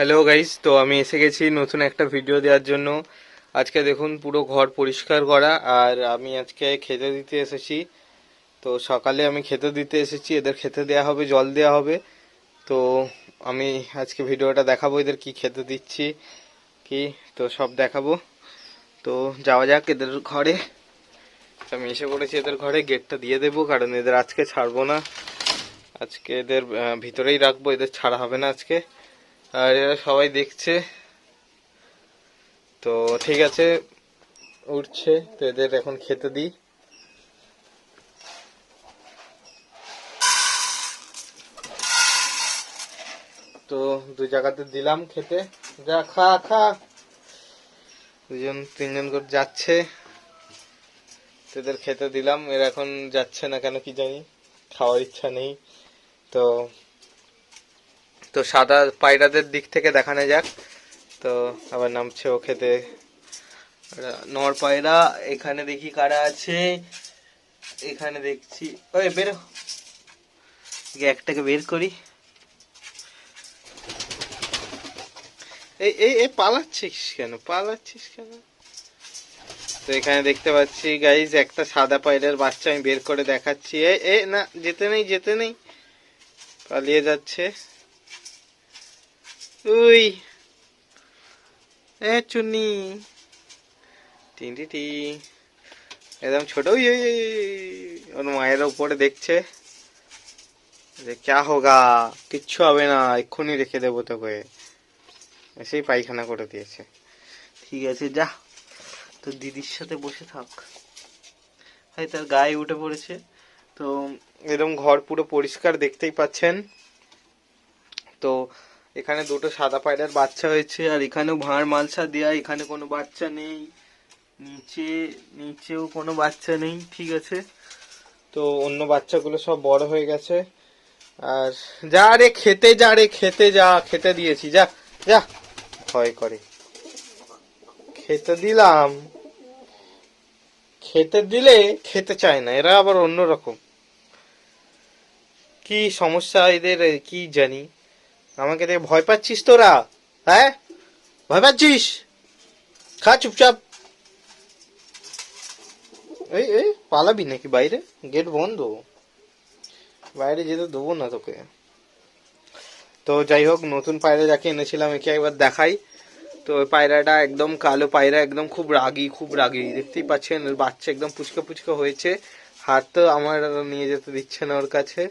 Hello guys তো আমি এসে গেছি নতুন একটা ভিডিও দেওয়ার জন্য। আজকে দেখুন, পুরো ঘর পরিষ্কার করা, আর আমি আজকে খেতে দিতে এসেছি। তো সকালে আমি খেতে দিতে এসেছি। এদের খেতে দেওয়া হবে, জল দেওয়া হবে। তো আমি আজকে ভিডিওটা দেখাবো, এদের কি খেতে দিচ্ছি, কি? তো সব দেখাবো। তো যাওয়া যাক এদের ঘরে। আমি এসে পড়েছি এদের ঘরে গেটটা দিয়ে দেবো, কারণ এদের আজকে ছাড়বো না। আজকে এদের ভিতরেই রাখব, এদের ছাড়া হবে না আজকে। আর এরা সবাই দেখছে। তো ঠিক আছে উঠছে তো এদের এখন খেতে দিই। তো দু জায়গাতে দিলাম খেতে। যা, খা খা। দুজন, তিনজন করে যাচ্ছে। তো এদের খেতে দিলাম। এরা এখন যাচ্ছে না কেন কি জানি, খাওয়ার ইচ্ছা নেই। তো তো সাদা পায়রাদের দিক থেকে দেখানো যাক। তো আবার নামছে ও খেতে। নর পায়রা, এখানে দেখি কারা আছে? এখানে দেখছি, ওই বেরো একটাকে বের করি। এই এই এই পালাচ্ছিস কেন? পালাচ্ছিস কেন? তো এখানে দেখতে পাচ্ছি গাইজ একটা সাদা পায়রার বাচ্চা আমি বের করে দেখাচ্ছি। এ এ, না, যেতে নেই যেতে নেই। পালিয়ে যাচ্ছে। উই এ চুন্নি টিন্টি টি একদম ছোট উই, উই। ওর মায়ের উপরে দেখছে যে ক্যা হোগা কিচ্ছু হবে না এক্ষুনি রেখে দেবো তোকে সেই পায়খানা করে দিয়েছে ঠিক আছে যা তোর দিদির সাথে বসে থাক হাই তার গায়ে উঠে পড়েছে তো এরকম ঘর পুরো পরিষ্কার দেখতেই পাচ্ছেন তো এখানে দুটো সাদা পায়রার বাচ্চা হয়েছে, আর এখানেও ভাঁড় মালসা দেয়া, এখানে কোনো বাচ্চা নেই, নিচে, নিচেও কোনো বাচ্চা নেই, ঠিক আছে? তো অন্য বাচ্চাগুলো সব বড় হয়ে গেছে। আর যা রে, খেতে যা রে, খেতে যা, খেতে দিয়েছি, যা যা। ভয় করে। খেতে দিলাম। খেতে দিলে খেতে চায় না, এরা আবার অন্যরকম। কি সমস্যা এদের, কি জানি। আমাকে দেখে ভয় পাচ্ছিস তোরা হ্যাঁ? ভয় পাচ্ছিস? খা চুপচাপ। এই এই, পালাবি নাকি বাইরে? গেট বন্ধ। বাইরে যেতে দেবো না তোকে। তো যাই হোক, নতুন পায়রা যাকে এনেছিলাম, একে একবার দেখাই। তো ওই পায়রাটা একদম কালো পায়রা, একদম খুব রাগী খুব রাগী। দেখতেই পাচ্ছেন বাচ্চা একদম পুচকে পুচকে হয়েছে। হাত তো আমার নিয়ে যেতে দিচ্ছে না ওর কাছে।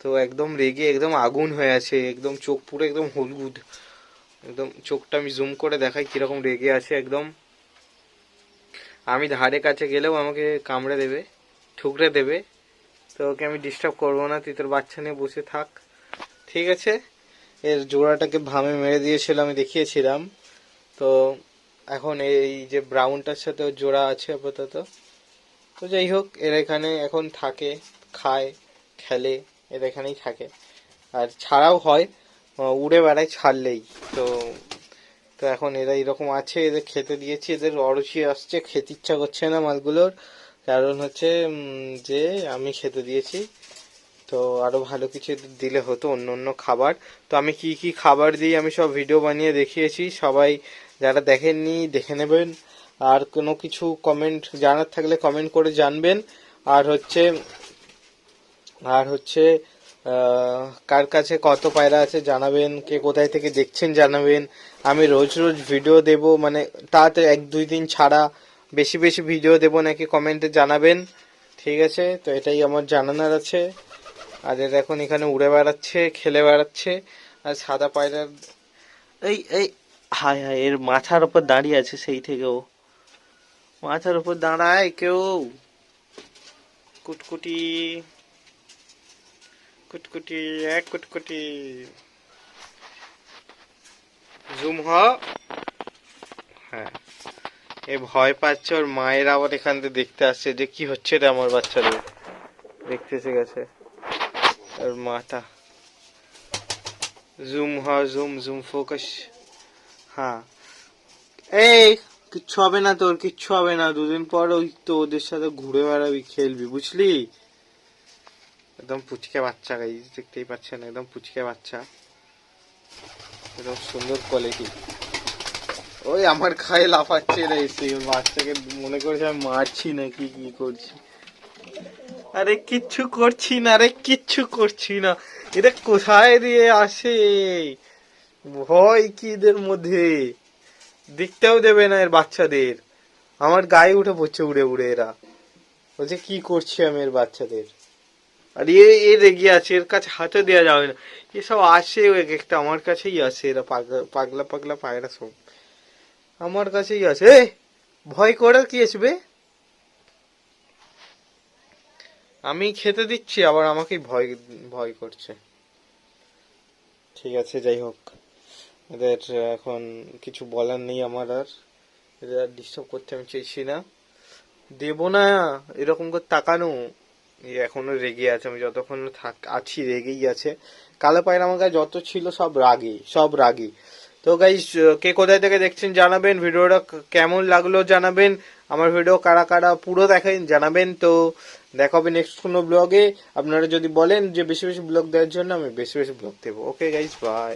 তো একদম রেগে একদম আগুন হয়ে আছে, একদম চোখ পুরো একদম হলুদ। একদম চোখটা আমি জুম করে দেখাই কীরকম রেগে আছে একদম। আমি ধারে কাছে গেলেও আমাকে কামড়ে দেবে, ঠুকরে দেবে। তো ওকে আমি ডিস্টার্ব করব না, তুই তোর বাচ্চা নিয়ে বসে থাক। ঠিক আছে? এর জোড়াটাকে ভামে মেরে দিয়েছিল, আমি দেখিয়েছিলাম। তো এখন এই যে ব্রাউনটার সাথে ওর জোড়া আছে আপাতত। তো যাই হোক, এর এখানে এখন থাকে, খায়, খেলে। এর এখানেই থাকে। আর ছাড়াও হয় উড়ে বেড়ায় ছাড়লেই। তো তো এখন এরা এরকম আছে, এদের খেতে দিয়েছি, এদের অরুচি আসছে, খেতে ইচ্ছা করছে না মালগুলোর। কারণ হচ্ছে যে আমি খেতে দিয়েছি, তো আরও ভালো কিছু দিলে হতো অন্য অন্য খাবার। তো আমি কি কি খাবার দিই আমি সব ভিডিও বানিয়ে দেখিয়েছি, সবাই যারা দেখেননি, দেখে নেবেন। আর কোনো কিছু কমেন্ট জানার থাকলে কমেন্ট করে জানবেন। আর হচ্ছে আর হচ্ছে কার কাছে কত পায়রা আছে জানাবেন, কে কোথায় থেকে দেখছেন জানাবেন। আমি রোজ রোজ ভিডিও দেব মানে তাতে এক দুই দিন ছাড়া বেশি বেশি ভিডিও দেব নাকি কমেন্টে জানাবেন। ঠিক আছে? তো এটাই আমার জানানোর আছে। আর এর এখন এখানে উড়ে বেড়াচ্ছে, খেলে বেড়াচ্ছে। আর সাদা পায়রার এই এই, হায় হায়, এর মাথার উপর দাঁড়িয়ে আছে সেই থেকেও মাথার উপর দাঁড়ায় কেউ। কুটকুটি। কুটকুটি, এক কুটকুটি। জুম হ। হ্যাঁ। এ ভয় পাচ্ছে ওর মায়ের আবার এখান থেকে দেখতে আসছে যে কি হচ্ছে রে আমার বাচ্চাদের। দেখতে এসে গেছে। ওর মাটা। জুম হ, জুম জুম, ফোকাস। হ্যাঁ। এই, কিচ্ছু হবে না তোর, কিচ্ছু হবে না। দুদিন পর ওই তো ওদের সাথে ঘুরে বেড়াবি, খেলবি, বুঝলি? একদম পুচকে বাচ্চা গাইজ দেখতেই পাচ্ছেন, একদম পুচকে বাচ্চা। এরকম সুন্দর কোয়ালিটি ওই আমার খায়ে লাফাচ্ছে রে এসে বাচ্চাকে মনে করছে আমি মারছি নাকি, কি করছি? আরে কিচ্ছু করছি না আরে কিচ্ছু করছি না। এটা কোথায় দিয়ে আসে? ভয় কি এদের মধ্যে? দেখতেও দেবে না এর বাচ্চাদের। আমার গায়ে উঠে পড়ছে উড়ে উড়ে এরা। বলছে, কি করছি আমি এর বাচ্চাদের? আর এ এ রেগে আছে, এর কাছে হাতে দেওয়া যাবে না। এসব আসে এক একটা আমার কাছেই আসে, এরা পাগলা পাগলা পাগলা পায়রা সব। আমার কাছেই আসে। ভয় করার কি আসবে? আমি খেতে দিচ্ছি, আবার আমাকেই ভয় ভয় করছে। ঠিক আছে, যাই হোক। এদের এখন কিছু বলার নেই আমার আর। এদের ডিস্টার্ব করতে আমি চাইছি না। দেবো না, এরকম করে তাকানো। এখনও রেগে আছে, আমি যতক্ষণ থাক, আছি, রেগেই আছে। কালো পায়রা আমার কাছে যত ছিল সব রাগী সব রাগী। তো গাইস কে কোথায় থেকে দেখছেন জানাবেন, ভিডিওটা কেমন লাগল জানাবেন, আমার ভিডিও কারা কারা পুরো দেখেন জানাবেন। তো দেখা হবে নেক্সট কোনো ব্লগে আপনারা যদি বলেন যে বেশি বেশি ব্লগ দেওয়ার জন্য, আমি বেশি বেশি ব্লগ দেবো। Okay guys bye